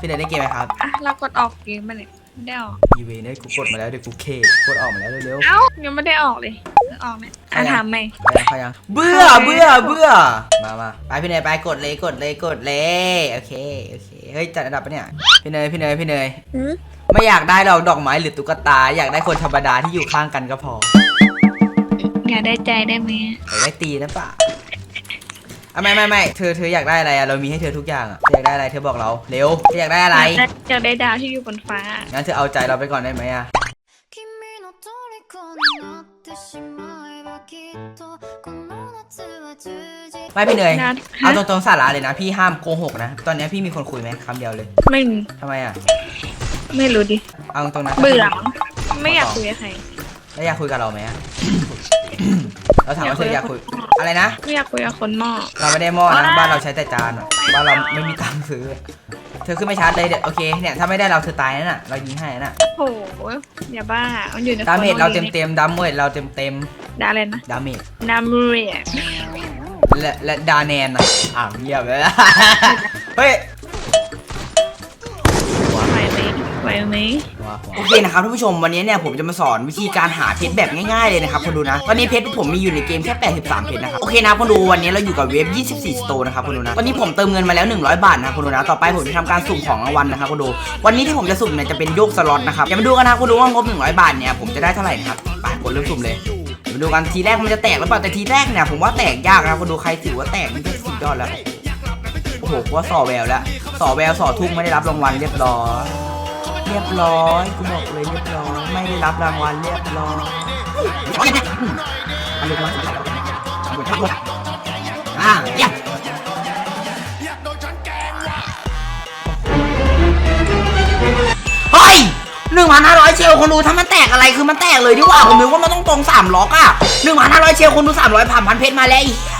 พี่เนยได้เกมไหมครับอะเรากดออกเกมมาเนี่ยไม่ได้ออก อีเวนต์เนี่ยกูกดมาแล้วเดี๋ยวกูเคกดออกมาแล้วเร็ว เอ้ายังไม่ได้ออกเลยออกเนี่ยอะถามใหม่ๆไปยังไปยังเบื่อเบื่อเบื่อมามาไปพี่เนยไปกดเลยกดเลยกดเลยโอเคโอเคเฮ้ยจัดอันดับปะเนี่ยพี่เนยพี่เนยพี่เนยหืมไม่อยากได้เราดอกไม้หรือตุ๊กตา อยากได้คนธรรมดาที่อยู่ข้างกันก็พอ อยากได้ใจได้ไหมอยากได้ตีนะป่ะ อ่ะไม่ไม่ไม่เธอเธออยากได้อะไรอะเรามีให้เธอทุกอย่างอะเธออยากได้อะไรเธอบอกเราเร็วเธออยากได้อะไร อยากได้ดาวที่อยู่บนฟ้า งั้นเธอเอาใจเราไปก่อนได้ไหมอะ 君の虜になってしまえばきっとこの夏は充実 ไม่พี่เนย นะ เอา ฮะ ตรงๆสาระเลยนะ พี่ห้ามโกหกนะ ตอนนี้พี่มีคนคุยไหมคำเดียวเลย ไม่มี ทำไมอะ ไม่รู้ดิ เอาตรงๆนะ เบื่อมั้งไม่อยากคุยกับใคร แล้วอยากคุยกับเราไหมอะ เราถามว่าเธออยากคุยอะไรนะ ไม่อยากคุยกับคนนอก เราไม่ได้หม้อนะบ้านเราใช้แต่จานอะบ้านเราไม่มีตังค์ซื้อ เธอขึ้นไม่ชาร์จเลยเดี๋ยวโอเคเนี่ยถ้าไม่ได้เราเธอตายนั่นน่ะเรายิงให้นั่นน่ะโอ้โหอย่าบ้า มันอยู่ในดาเมจคนเราเต็มเต็มๆดาเมจเราเต็มเต็มดาอะไรนะๆดาเมจดามเรียและและดาแนนอะอ่าวเงียบเลยเฮ้ยไหวไหมไหวไหม โอเคนะครับท่านผู้ชมวันนี้เนี่ยผมจะมาสอนวิธีการหาเพชรแบบง่ายๆเลยนะครับคนดูนะตอนนี้เพชรที่ผมมีอยู่ในเกมแค่ 83 เพชรนะครับโอเคนะคนดูวันนี้เราอยู่กับเว็บ 24 สโตร์นะครับคนดูนะวันนี้ผมเติมเงินมาแล้ว 100 บาทนะครับคนดูนะต่อไปผมจะทำการสุ่มของรางวัลนะครับคนดู วันนี้ที่ผมจะสุ่มเนี่ยจะเป็นโยกสล็อตนะครับอย่ามาดูกันนะคนดูว่างบ 100 บาทเนี่ยผมจะได้เท่าไหร่นะครับไปกดเริ่มสุ่มเลยเดี๋ยวมาดูกันทีแรกมันจะแตกหรือเปล่าแต่ทีแรกเนี่ยผมว่าแตกยากนะคนดูใครถือว่าแตกนี่ก็สุดยอดแล้วโอ้โหว่าสอแววแล้วสอแววสอทุ่งไม่ได้รับรางวัลเรียบร้อย เรียบร้อยกูบอกเลยเรียบร้อยไม่ได้รับรางวัลเรียบร้อยอันนี้ก็มาอ่าเยี่ยมเฮ้ยหนึ่งพันห้าร้อยเชลคนดูถ้ามันแตกอะไรคือมันแตกเลยดีกว่าผมนึกว่ามันต้องตรงสามล็อกอะหนึ่งพันห้าร้อยเชลคนดูสามร้อยผ่านพันเพชรมาแล้วอ้เหี้ย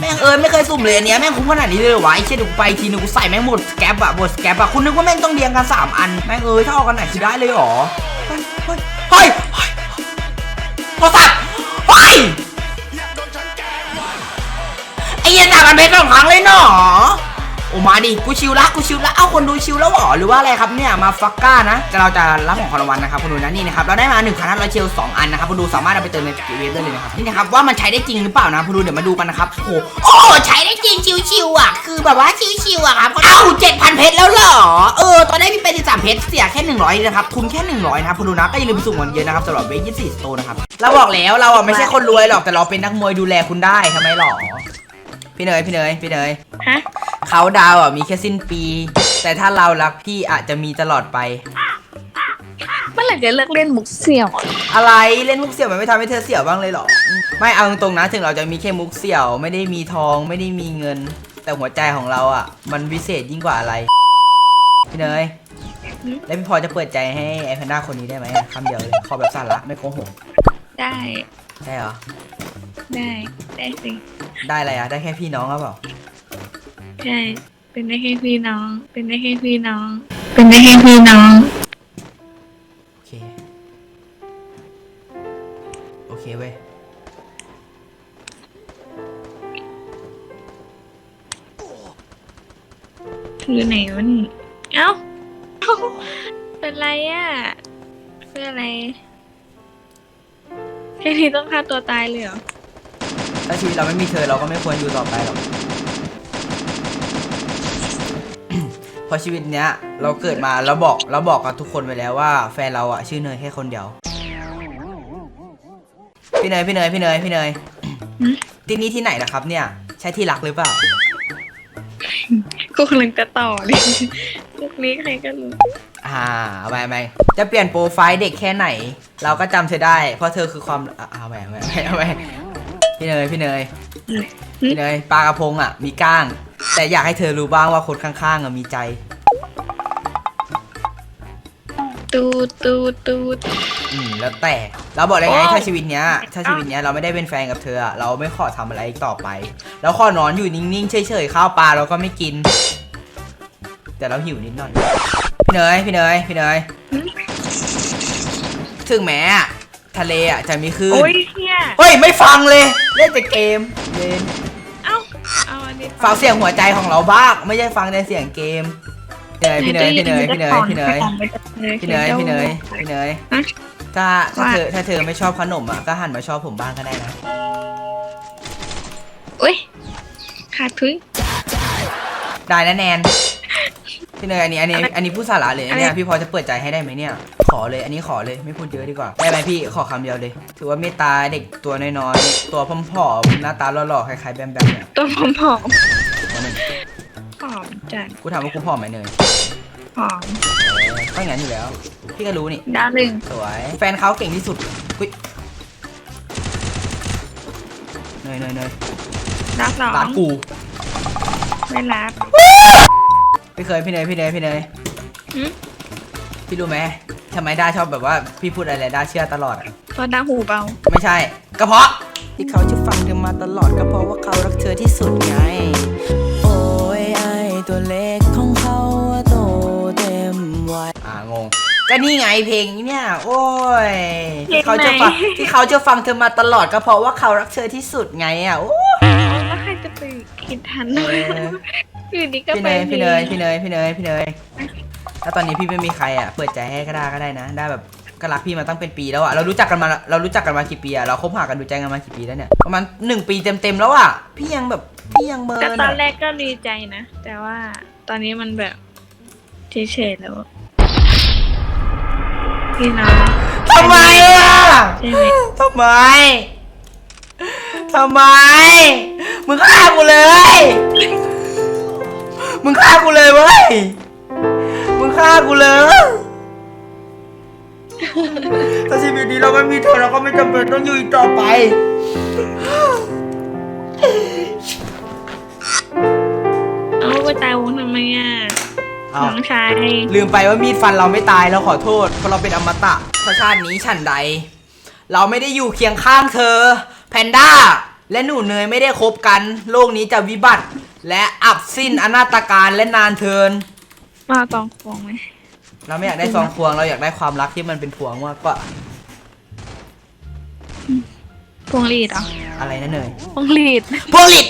แม่งเอ้ยไม่เคยสุ่มเลยอันเนี้ยแม่งคุ้มขนาดนี้เลยเหรอวะไอ้เชี่ยเดูไปทีนึงกูใส่แม่งหมดสแกปอะหมดสแกปอะคุณนึกว่าแม่งต้องเรียงกันสามอันแม่งเอ้ยถ้าออกกันไหนคือได้เลยเหรอเฮ้ยเฮ้ยเฮ้ยเฮ้ยโทรศัพท์เฮ้ยไอ้เหี้ยต่างกันเพชรสองครั้งเลยเนาะ โอ้มาดิกูชิวละกูชิวละเอ้าคนดูชิวแล้วเหรอหรือว่าอะไรครับเนี่ยมาฟักก้านะแต่เราจะรับของรางวัลนะครับคุณดูนะนี่นะครับเราได้มา1 5 0 0เชลสองอันนะครับคุณดูสามารถเอาไปเติมในเกมได้เลยนะครับนี่นะครับว่ามันใช้ได้จริงหรือเปล่านะคุณดูเดี๋ยวมาดูกันนะครับโอ้โหโอ้ใช้ได้จริงชิวๆอะ คือแบบว่าชิวๆอะครับเอ้า7,000เพชรแล้วเหรอเออตอนแรกพี่เป็น13เพชรเสียแค่ 100นะครับทุนแค่ 100นะครับคุณดูนะก็อย่าลืมไปสุ่มกันเยอะนะครับสำหรับเวยี่สิบสโตนะครับเราบอกแล้วเราอะไม่ใช่คนรวยหรอกแต่เราเป็นนักมวยดูแลคุณได้ทำไมหรอ พี่เนยพี่เนยพี่เนยฮะเขาดาวอะมีแค่สิ้นปี แต่ถ้าเรารักพี่อาจจะมีตลอดไป เมื่อไหร่จะเลิกเล่นมุกเสี่ยวอะอะไรเล่นมุกเสี่ยวมันไม่ทำให้เธอเสี่ยวบ้างเลยเหรออืมไม่เอาตรงๆนะถึงเราจะมีแค่มุกเสี่ยวไม่ได้มีทองไม่ได้มีเงิน แต่หัวใจของเราอะ มันวิเศษยิ่งกว่าอะไร พี่เนยแล้วพี่พอจะเปิดใจให้ไอ้แพนด้าคนนี้ได้ไหมอะคำเดียวเลยขอแบบสาระไม่โกหกได้ ได้เหรอ ได้ ได้สิ ได้อะไรอะ ได้แค่พี่น้องหรือเปล่าใช่เป็นได้แค่พี่น้อง เป็นได้แค่พี่น้อง เป็นได้แค่พี่น้อง โอเค โอเคเว้ย คือไหนวะนี่ เอ้าเอ้าเป็นไรอะเป็นอะไรแค่นี้ต้องฆ่าตัวตายเลยเหรอ ถ้าชีวิตเราไม่มีเธอเราก็ไม่ควรอยู่ต่อไปหรอก เพราะชีวิตเนี้ยเราเกิดมาเราบอกเราบอกกับทุกคนไปแล้วว่าแฟนเราอะชื่อเนยแค่คนเดียว พี่เนยพี่เนยพี่เนยพี่เนยหืมที่นี่ที่ไหนนะครับ เนี่ย ใช่ที่รักหรือเปล่ากูกำลังจะต่อเลยลูกนี้ใครก็รู้อ่าเอาไปเอาไปจะเปลี่ยนโปรไฟล์เด็กแค่ไหน เราก็จำเธอได้ เพราะเธอคือความอะเอาไปเอาไปเอาไป พี่เนยพี่เนยพี่เนยปลากระพงอะ มีก้าง แต่อยากให้เธอรู้บ้างว่าคนข้างๆอะมีใจ ตูดตูดตูดอืมแล้วแต่เราบอกเลยไงโอ้ถ้าชีวิตเนี้ยถ้าชีวิตเนี้ยเราไม่ได้เป็นแฟนกับเธออะเราไม่ขอทำอะไรอีกต่อไป แล้วขอนอนอยู่นิ่งๆเฉยๆข้าวปลาเราก็ไม่กิน แต่เราหิวนิดหน่อยพี่เนยพี่เนยพี่เนยถึงแม้อะทะเลอะจะมีคลื่นโอ้ยเฮียเฮ้ยไม่ฟังเลย เล่นแต่เกมเล่นเอ้าเอาอันนี้ฟังเสียงหัวใจของเราบ้างไม่ใช่ฟังในเสียงเกมเพี่เนยพี่เนยพี่เนยพี่เนยพี่เนยพี่เนยพี่เนยถ้าถ้าเธอถ้าเธอไม่ชอบขนมอะก็หันมาชอบผมบ้างก็ได้นะอุ้ยขาดทุยได้แล้วแนนพี่เนยอันนี้อันนี้อันนี้พูดสาระเลยเนี่ยพี่พอจะเปิดใจให้ได้ไหมเนี่ย ขอเลย อันนี้ขอเลยไม่พูดเยอะดีกว่าได้ไหมพี่ขอคำเดียวเลย ถือว่าเมตตาเด็กตัวน้อยๆตัวผอมๆหน้าตาหล่อๆคล้ายๆแบมแบมเนี่ยตัวผอมผอมตัวหนึ่งผอมจัดกูถามว่ากูผอมไหมเนยผอมก็อย่างนั้นอยู่แล้ว พี่ก็รู้นี่ ดาวหนึ่งสวย แฟนเขาเก่งที่สุดอุ้ยเนยเนยเนยดาวสองร้านกูไม่รับพี่เคยพี่เนยพี่เนยพี่เนยหึพี่รู้ไหม ทำไมด้าชอบแบบว่าพี่พูดอะไรด้าเชื่อตลอดอะเพราะดาวหูเบา ไม่ใช่กระเพาะ ที่เขาจะฟังเธอมาตลอดก็เพราะว่าเขารักเธอที่สุดไง โอ้ยไอตัวเล็กของเขาว่าโตเต็มวัยอ่างงก็นี่ไงเพลงนี้เนี่ย โอ้ยที่เขาจะฟังที่เขาจะฟังเธอมาตลอดก็เพราะว่าเขารักเธอที่สุดไงอะโอ้แล้วใครจะไปคิดทันเอออยู่ดีก็พี่ไปเนยพี่เนยพี่เนยพี่เนยพี่เนย ถ้าตอนนี้พี่ไม่มีใครอะเปิดใจให้ก็ได้ก็ได้นะ ได้แบบก็รักพี่มาตั้งเป็นปีแล้วอะเรารู้จักกันมาเรารู้จักกันมากี่ปีอะเราคบหากันดูใจกันมากี่ปีแล้วเนี่ยประมาณหนึ่งปีเต็มๆแล้วอะพี่ยังแบบพี่ยังเมิแต่นตอนอะแรกก็ดีใจนะ แต่ว่าตอนนี้มันแบบเฉยๆแล้ว พี่น้องทำไมอะใช่ไหมทำไมทำไม เราไม่มีเธอเราก็ไม่จำเป็นต้องอยู่อีกต่อไป เอาไปตายวงทำไมอะเอาน้องชายลืมไปว่ามีดฟันเราไม่ตายเราขอโทษเพราะเราเป็นอมตะเพราะชาตินี้ฉันใด เราไม่ได้อยู่เคียงข้างเธอ แพนด้า และหนูเนยไม่ได้คบกัน โลกนี้จะวิบัติ และอับสิ้นอนาตการและนานเทิน มาตองฟองไหมเราไม่อยากได้ซองพวงเราอยากได้ความรักที่มันเป็นพวงมากกว่า พวงลีดเหรอ อะไรนะเนย พวงลีด พวงหลีด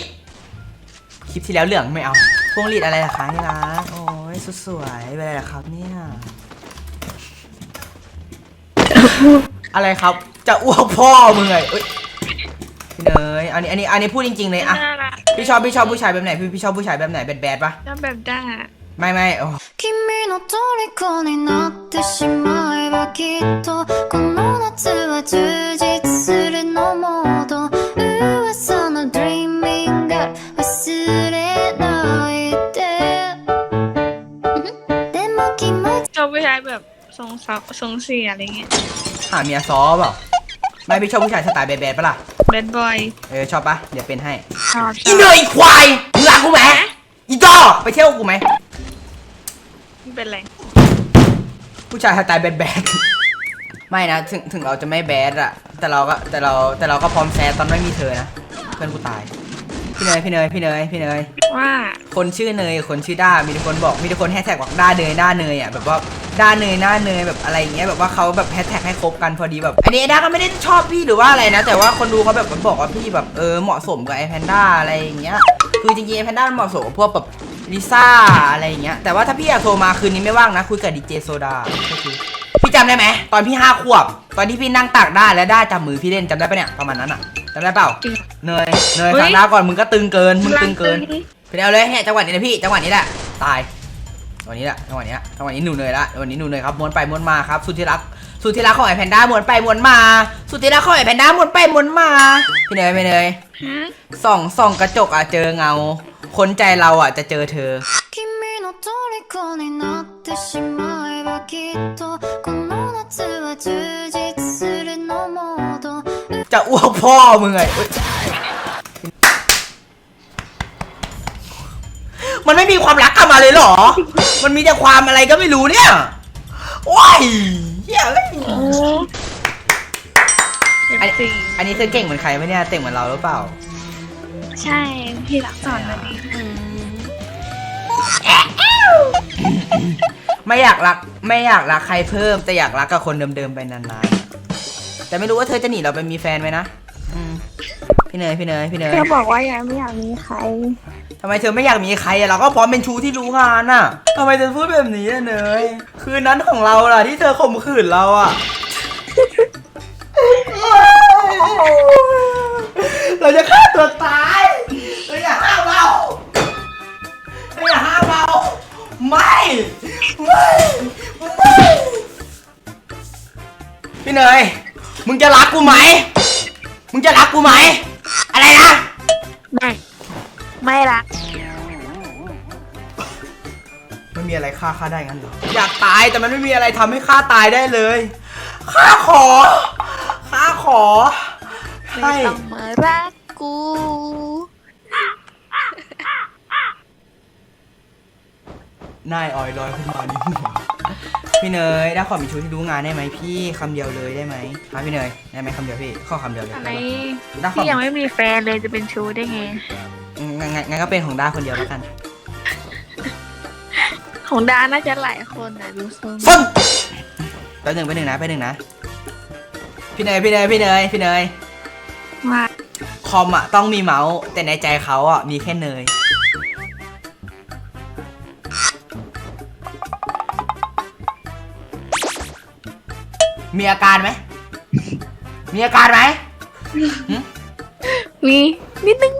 คลิปที่แล้วเหลืองไม่เอา พวงหลีดอะไรล่ะคะนี่รักโอ้ยสุดสวยเป็นอะไรล่ะครับเนี่ย อะไรครับ จะอ้วกพ่อมึงไงเอ้ยพี่เนยอันนี้อันนี้อันนี้พูดจริงๆเลยอะ น่ารัก พี่ชอบพี่ชอบผู้ชายแบบไหนพี่พี่ชอบผู้ชายแบบไหนแบดแบดปะ ชอบแบบด้า ไม่ไม่โอ้ 君の虜になってしまえばきっとこの夏は充実 ทรงซับทรงเสียอะไรเงี้ยหาเมียซอเปล่าไม่พี่ชอบผู้ชายสไตล์แบดแบดปะล่ะแบดบอยเออชอบปะเดี๋ยวเป็นให้ชอบชอีอบเนยอีควายมึงรักกูไหมอีดอกไปเที่ยวกูไหมไม่เป็นไรผู้ชายสไตล์แบดแบดไม่นะถึงถึงเราจะไม่แบดอะแต่เราก็แต่เราแต่เราก็พร้อมแซดตอนไม่มีเธอนะเพื่อนกูตาย พี่เนยพี่เนยพี่เนยพี่เนยว่าคนชื่อเนยคนชื่อด้ามีแต่คนบอกมีแต่คนแฮชแท็กบอกด้าเนยด้าเนยอะแบบว่าด้าเนยหน้าเนยแบบอะไรอย่างเงี้ยแบบว่าเขาแบบแฮชแท็กให้คบกันพอดีแบบอันนี้ไอ้ด้าก็ไม่ได้ชอบพี่หรือว่าอะไรนะ แต่ว่าคนดูเขาแบบบอกว่าพี่แบบเออเหมาะสมกับไอแพนด้าอะไรอย่างเงี้ยคือจริงๆไอแพนด้ามันเหมาะสมกับพวกแบบลิซ่าอะไรอย่างเงี้ยแต่ว่าถ้าพี่อยากโทรมาคืนนี้ไม่ว่างนะคุยกับดีเจโซดาก็คือพี่จำได้ไหมตอนพี่ห้าขวบ ตอนที่พี่นั่งตากด้าและด้าจับมือพี่เล่นจำได้ปะเนี่ยประมาณนั้นอะจำได้เปล่าจริง เนยเนยฟังด้าก่อนมึงก็ตึงเกินมึงตึงเกินรัไปเอาเลยเนี่ยจังหวะนี้นะพี่จังหวะนี้แหละตายจังหวะนี้แหละจังหวะนี้จังหวะนี้หนูเนยละจังหวะนี้หนูเนยครับม้วนไปม้วนมาครับสุดที่รักสุดที่รักของไอแพนด้าม้วนไปม้วนมา สุดที่รักของไอแพนด้าม้วนไปม้วนมาพี่เนยพี่เนยฮะส่องส่องกระจกอะเจอเงา คนใจเราอะจะเจอเธอ君の虜になってしまえばきっとこの夏は充実するのもっと จะอ้วกพ่อมึงไงเอ้ยมันไม่มีความรักกลับมาเลยเหรอ มันมีแต่ความอะไรก็ไม่รู้เนี่ยโอ้ยเหี้ยเอ้ย โอ้เอฟซี อันนี้เธอเก่งเหมือนใครไหมเนี่ยเต่งเหมือนเราหรือเปล่า ใช่พี่รักสอนมาดี ไม่อยากรักไม่อยากรักใครเพิ่ม แต่อยากรักกับคนเดิมๆไปนานๆ แต่ไม่รู้ว่าเธอจะหนีเราไปมีแฟนไหมนะอืมพี่เนยพี่เนยพี่เนยเธอบอกว่ายังไม่อยากมีใครทำไมเธอไม่อยากมีใครอะเราก็พร้อมเป็นชู้ที่รู้งานอะทำไมเธอพูดแบบนี้อะเนยคืนนั้นของเราล่ะที่เธอข่มขืนเราอะเราจะฆ่าตัวตาย พี่เนย มึงจะรักกูไหม มึงจะรักกูไหม อะไรนะ ไม่ ไม่รักไม่มีอะไรฆ่าฆ่าได้งั้นเหรอ อยากตายแต่มันไม่มีอะไรทำให้ฆ่าตายได้เลยข้าขอข้าขอไม่ให้ต้องมารักกู นายออยลอยขึ้นมาในหัว พี่เนยได้ขอมีชุดที่รู้งานได้ไหมพี่คำเดียวเลยได้ไหมครับพี่เนยได้ไหมคำเดียวพี่ข้อคำเดียวเลยอะไร ได้ขอพี่ยังไม่มีแฟนเลยจะเป็นชู้ได้ไงอืมงั้นงั้นงั้นก็เป็นของด้าคนเดียวแล้วกันของดาน่าจะหลายคนนะดูทรงฟนแป๊บหนึ่งแป๊บหนึ่งนะแป๊บหนึ่งนะพี่เนยพี่เนยพี่เนยพี่เนยว่าคอมอะต้องมีเมาส์แต่ในใจเขาอะมีแค่เนย มีอาการไหม มีอาการไหมมีนิดนึง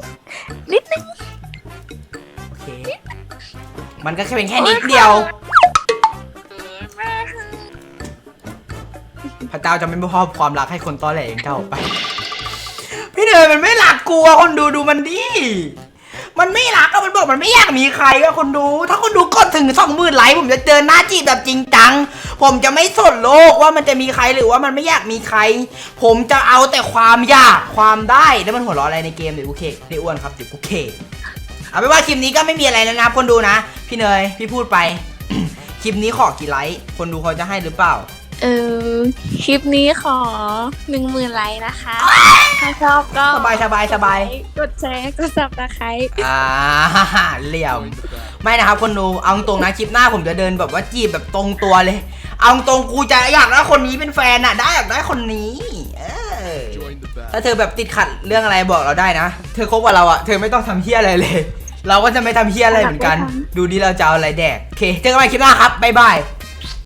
นิดนึง โอเค มันก็แค่เป็นแค่นิดเดียว พระเจ้าจะไม่มอบความรักให้คนต้อแหลอย่างเจ้าไป พี่เนยมันไม่รักกูอะคนดูดูมันดิ มันไม่รักอะมันบอกมันไม่อยากมีใครอะคนดู ถ้าคนดูกดถึงสองหมื่นไลค์ผมจะเจอหน้าจีบแบบจริงจัง ผมจะไม่สนโลกว่ามันจะมีใครหรือว่ามันไม่อยากมีใคร ผมจะเอาแต่ความอยากความได้แล้วมันหัวเราะอะไรในเกมเดี๋ยวกูเคนี่อ้วนครับเดี๋ยวกูเคเอาเป็นว่าคลิปนี้ก็ไม่มีอะไรแล้วนะคนดูนะ พี่เนยพี่พูดไป คลิปนี้ขอกี่ไลค์คนดูเขาจะให้หรือเปล่า เออคลิปนี้ขอหนึ่งหมื่นไลค์นะคะ ถ้าชอบก็สบายสบายสบาย กดแชร์กดซับสไครต์อ่าเหลี่ยม ไม่นะครับคนดูเอาตรงนะคลิปหน้าผมจะเดินแบบว่าจีบแบบตรงตัวเลย เอาตรงกูจะอยากได้คนนี้เป็นแฟนอะได้อยากได้คนนี้เออถ้าเธอแบบติดขัดเรื่องอะไรบอกเราได้นะ เธอคบกับเราอะเธอไม่ต้องทำเฮี้ยอะไรเลย เราก็จะไม่ทำเฮี้ยอะไรเหมือนกัน ดูดิเราจะเอาอะไรแดกโอเคเจอกันใหม่คลิปหน้าครับบ๊ายบาย